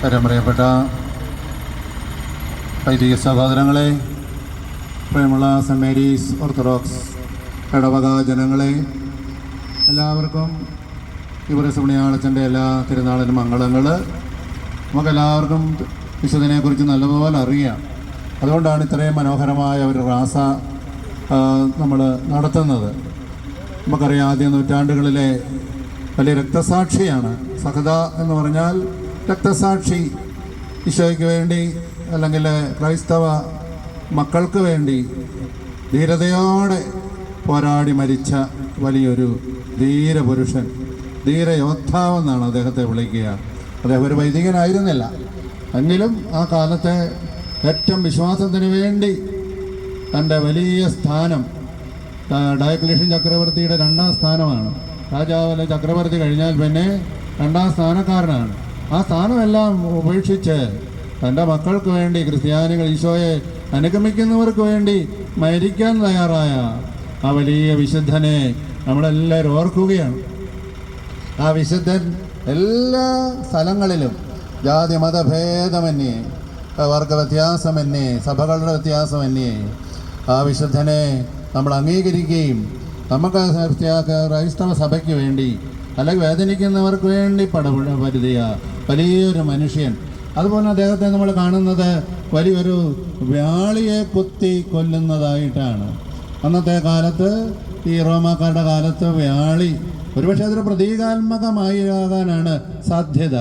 പരമ്പരയപ്പെട്ട വൈദിക സഹോദരങ്ങളെ പ്രേമുള്ള saint Mary's orthodox ഇടവക ജനങ്ങളെ എല്ലാവർക്കും ഇവിടെ സുമണിയാളച്ചന്റെ എല്ലാ തിരുനാളിനും മംഗളങ്ങൾ നമുക്കെല്ലാവർക്കും വിശുദ്ധനെക്കുറിച്ച് നല്ലപോലെ അറിയാം. അതുകൊണ്ടാണ് ഇത്രയും മനോഹരമായ ഒരു റാസ നമ്മൾ നടത്തുന്നത്. നമുക്കറിയാം ആദ്യ നൂറ്റാണ്ടുകളിലെ വലിയ രക്തസാക്ഷിയാണ് സഹത എന്ന് പറഞ്ഞാൽ രക്തസാക്ഷി ഈശോയ്ക്ക് വേണ്ടി അല്ലെങ്കിൽ ക്രൈസ്തവ മക്കൾക്ക് വേണ്ടി ധീരതയോടെ പോരാടി മരിച്ച വലിയൊരു ധീരപുരുഷൻ ധീരയോദ്ധാവെന്നാണ് അദ്ദേഹത്തെ വിളിക്കുക. അദ്ദേഹം ഒരു വൈദികനായിരുന്നില്ല. എങ്കിലും ആ കാലത്തെ ഏറ്റവും വിശ്വാസത്തിന് വേണ്ടി തന്റെ വലിയ സ്ഥാനം ഡയക്ലേഷൻ ചക്രവർത്തിയുടെ രണ്ടാം സ്ഥാനമാണ്. രാജാവിലെ ചക്രവർത്തി കഴിഞ്ഞാൽ പിന്നെ രണ്ടാം സ്ഥാനക്കാരനാണ്. ആ സ്ഥാനമെല്ലാം ഉപേക്ഷിച്ച് തന്റെ മക്കൾക്ക് വേണ്ടി ക്രിസ്ത്യാനികൾ ഈശോയെ അനുഗമിക്കുന്നവർക്ക് വേണ്ടി മരിക്കാൻ തയ്യാറായ ആ വലിയ വിശുദ്ധനെ നമ്മളെല്ലാവരും ഓർക്കുകയാണ്. ആ വിശുദ്ധൻ എല്ലാ സ്ഥലങ്ങളിലും ജാതി മതഭേദമന്യേ വർഗ വ്യത്യാസമന്യേ സഭകളുടെ വ്യത്യാസമന്യേ ആ വിശുദ്ധനെ നമ്മൾ അംഗീകരിക്കുകയും നമുക്ക് ക്രൈസ്തവ സഭയ്ക്ക് വേണ്ടി അല്ലെങ്കിൽ വേദനിക്കുന്നവർക്ക് വേണ്ടി പരുതിയ വലിയൊരു മനുഷ്യൻ. അതുപോലെ അദ്ദേഹത്തെ നമ്മൾ കാണുന്നത് വലിയൊരു വ്യാളിയെ കുത്തി കൊല്ലുന്നതായിട്ടാണ്. അന്നത്തെ കാലത്ത് ഈ റോമാക്കാരുടെ കാലത്ത് വ്യാളി ഒരുപക്ഷെ അതൊരു പ്രതീകാത്മകമായി ആകാനാണ് സാധ്യത.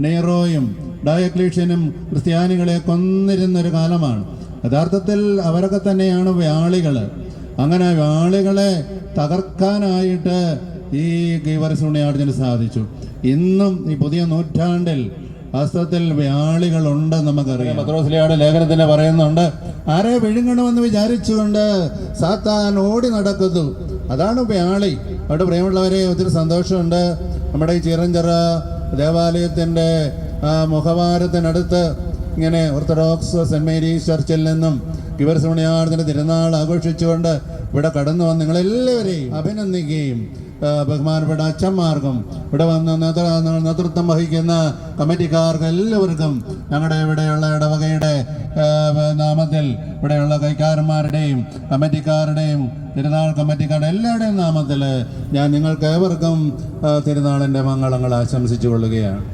നെയ്റോയും ഡയക്ലീഷ്യനും ക്രിസ്ത്യാനികളെ കൊന്നിരുന്നൊരു കാലമാണ്. യഥാർത്ഥത്തിൽ അവരൊക്കെ തന്നെയാണ് വ്യാളികൾ അങ്ങനെ വ്യാളികളെ തകർക്കാനായിട്ട് ഈ ഗീവറസ് ഉണ്ണിയാടിന് സാധിച്ചു. ഇന്നും ഈ പുതിയ നൂറ്റാണ്ടിൽ വാസ്തവത്തിൽ വ്യാളികളുണ്ട് നമുക്കറിയാം. പത്രോസ്ലിയുടെ ലേഖനത്തിൽ പറയുന്നുണ്ട് ആരെ വിഴുങ്ങണമെന്ന് വിചാരിച്ചുകൊണ്ട് സാത്താൻ ഓടി നടക്കുന്നു. അതാണ് വ്യാളി. അവിടെ പ്രിയമുള്ളവരെ ഒത്തിരി സന്തോഷമുണ്ട്. നമ്മുടെ ഈ ചിറഞ്ചിറ ദേവാലയത്തിന്റെ മുഖവാരത്തിനടുത്ത് ഇങ്ങനെ ഓർത്തഡോക്സ് സെന്റ് മേരീസ് ചർച്ചിൽ നിന്നും ഇവർ സുണിയാർദിന്റെ തിരുനാൾ ആഘോഷിച്ചുകൊണ്ട് ഇവിടെ കടന്നു വന്ന് നിങ്ങളെല്ലാവരെയും അഭിനന്ദിക്കുകയും ബഹുമാനപ്പെട്ട അച്ഛന്മാർക്കും ഇവിടെ വന്ന് നേതൃ- നേതൃത്വം വഹിക്കുന്ന കമ്മിറ്റിക്കാർക്ക് എല്ലാവർക്കും ഞങ്ങളുടെ ഇവിടെയുള്ള ഇടവകയുടെ നാമത്തിൽ ഇവിടെയുള്ള കൈക്കാരന്മാരുടെയും കമ്മിറ്റിക്കാരുടെയും തിരുനാൾ കമ്മിറ്റിക്കാരുടെ എല്ലാവരുടെയും നാമത്തിൽ ഞാൻ നിങ്ങൾക്ക് ഏവർക്കും തിരുനാളിന്റെ മംഗളങ്ങൾ ആശംസിച്ചു കൊള്ളുകയാണ്